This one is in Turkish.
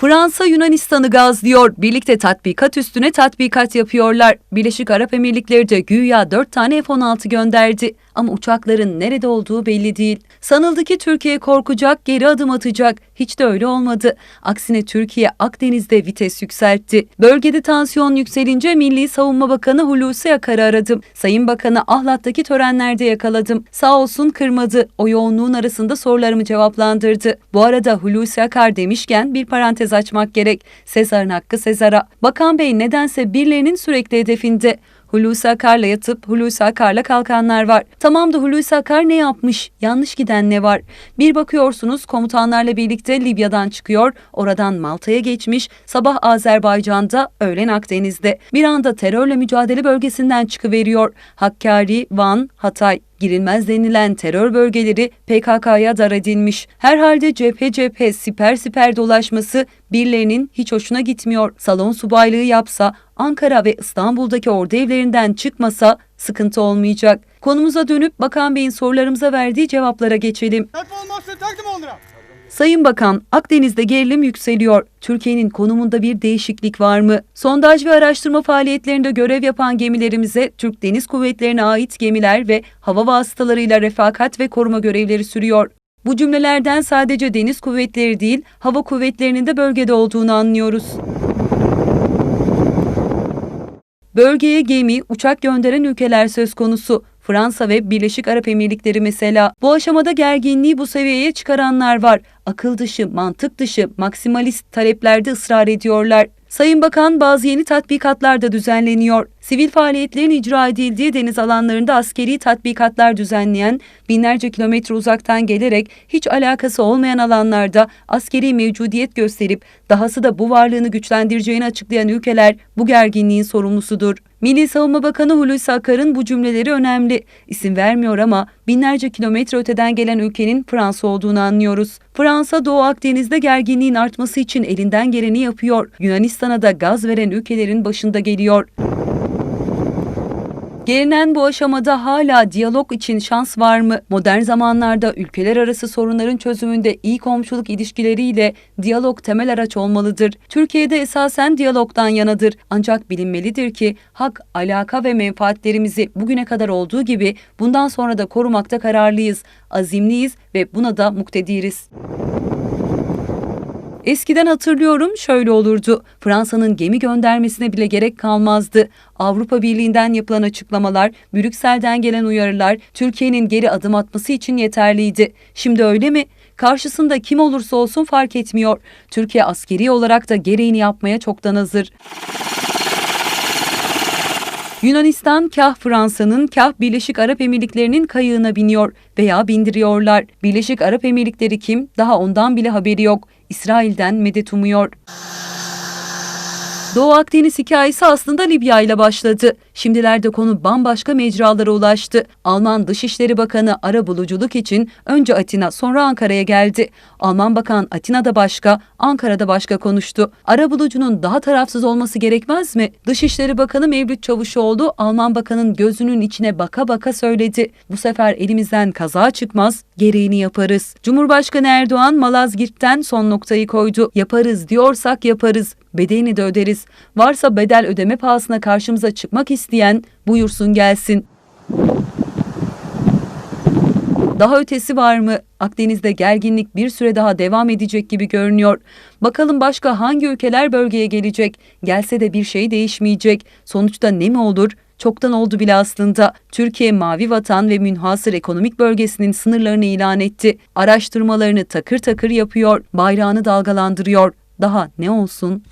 Fransa Yunanistan'ı gazlıyor. Birlikte tatbikat üstüne tatbikat yapıyorlar. Birleşik Arap Emirlikleri de güya 4 tane F-16 gönderdi. Ama uçakların nerede olduğu belli değil. Sanıldı ki Türkiye korkacak, geri adım atacak. Hiç de öyle olmadı. Aksine Türkiye Akdeniz'de vites yükseltti. Bölgede tansiyon yükselince Milli Savunma Bakanı Hulusi Akar'ı aradım. Sayın Bakanı Ahlat'taki törenlerde yakaladım. Sağ olsun kırmadı. O yoğunluğun arasında sorularımı cevaplandırdı. Bu arada Hulusi Akar demişken bir parantez açmak gerek. Sezar'ın hakkı Sezar'a. Bakan Bey nedense birilerinin sürekli hedefinde. Hulusi Akar'la yatıp Hulusi Akar'la kalkanlar var. Tamam da Hulusi Akar ne yapmış? Yanlış giden ne var? Bir bakıyorsunuz komutanlarla birlikte Libya'dan çıkıyor, oradan Malta'ya geçmiş, sabah Azerbaycan'da, öğlen Akdeniz'de. Bir anda terörle mücadele bölgesinden çıkıveriyor. Hakkari, Van, Hatay girilmez denilen terör bölgeleri PKK'ya dar edilmiş. Herhalde cephe cephe siper siper dolaşması birilerinin hiç hoşuna gitmiyor. Salon subaylığı yapsa, Ankara ve İstanbul'daki ordu evlerinden çıkmasa sıkıntı olmayacak. Konumuza dönüp Bakan Bey'in sorularımıza verdiği cevaplara geçelim. Hep olmazsa takdim olduram. Sayın Bakan, Akdeniz'de gerilim yükseliyor. Türkiye'nin konumunda bir değişiklik var mı? Sondaj ve araştırma faaliyetlerinde görev yapan gemilerimize Türk Deniz Kuvvetleri'ne ait gemiler ve hava vasıtalarıyla refakat ve koruma görevleri sürüyor. Bu cümlelerden sadece deniz kuvvetleri değil, hava kuvvetlerinin de bölgede olduğunu anlıyoruz. Bölgeye gemi, uçak gönderen ülkeler söz konusu. Fransa ve Birleşik Arap Emirlikleri mesela. Bu aşamada gerginliği bu seviyeye çıkaranlar var. Akıl dışı, mantık dışı, maksimalist taleplerde ısrar ediyorlar. Sayın Bakan bazı yeni tatbikatlar da düzenleniyor. Sivil faaliyetlerin icra edildiği deniz alanlarında askeri tatbikatlar düzenleyen, binlerce kilometre uzaktan gelerek hiç alakası olmayan alanlarda askeri mevcudiyet gösterip dahası da bu varlığını güçlendireceğini açıklayan ülkeler bu gerginliğin sorumlusudur. Milli Savunma Bakanı Hulusi Akar'ın bu cümleleri önemli. İsim vermiyor ama binlerce kilometre öteden gelen ülkenin Fransa olduğunu anlıyoruz. Fransa Doğu Akdeniz'de gerginliğin artması için elinden geleni yapıyor. Yunanistan'a da gaz veren ülkelerin başında geliyor. Gelinen bu aşamada hala diyalog için şans var mı? Modern zamanlarda ülkeler arası sorunların çözümünde iyi komşuluk ilişkileriyle diyalog temel araç olmalıdır. Türkiye'de esasen diyalogdan yanadır. Ancak bilinmelidir ki hak, alaka ve menfaatlerimizi bugüne kadar olduğu gibi bundan sonra da korumakta kararlıyız, azimliyiz ve buna da muktediriz. Eskiden hatırlıyorum şöyle olurdu. Fransa'nın gemi göndermesine bile gerek kalmazdı. Avrupa Birliği'nden yapılan açıklamalar, Brüksel'den gelen uyarılar Türkiye'nin geri adım atması için yeterliydi. Şimdi öyle mi? Karşısında kim olursa olsun fark etmiyor. Türkiye askeri olarak da gereğini yapmaya çoktan hazır. Yunanistan kah Fransa'nın kah Birleşik Arap Emirlikleri'nin kayığına biniyor veya bindiriyorlar. Birleşik Arap Emirlikleri kim? Daha ondan bile haberi yok. İsrail'den medet umuyor. Doğu Akdeniz hikayesi aslında Libya ile başladı. Şimdilerde konu bambaşka mecralara ulaştı. Alman Dışişleri Bakanı ara buluculuk için önce Atina sonra Ankara'ya geldi. Alman Bakan Atina'da başka, Ankara'da başka konuştu. Ara bulucunun daha tarafsız olması gerekmez mi? Dışişleri Bakanı Mevlüt Çavuşoğlu Alman Bakanın gözünün içine baka baka söyledi. Bu sefer elimizden kaza çıkmaz, gereğini yaparız. Cumhurbaşkanı Erdoğan Malazgirt'ten son noktayı koydu. Yaparız diyorsak yaparız bedelini de öderiz. Varsa bedel ödeme pahasına karşımıza çıkmak isteyen buyursun gelsin. Daha ötesi var mı? Akdeniz'de gerginlik bir süre daha devam edecek gibi görünüyor. Bakalım başka hangi ülkeler bölgeye gelecek? Gelse de bir şey değişmeyecek. Sonuçta ne mi olur? Çoktan oldu bile aslında. Türkiye Mavi Vatan ve Münhasır Ekonomik Bölgesi'nin sınırlarını ilan etti. Araştırmalarını takır takır yapıyor, bayrağını dalgalandırıyor. Daha ne olsun?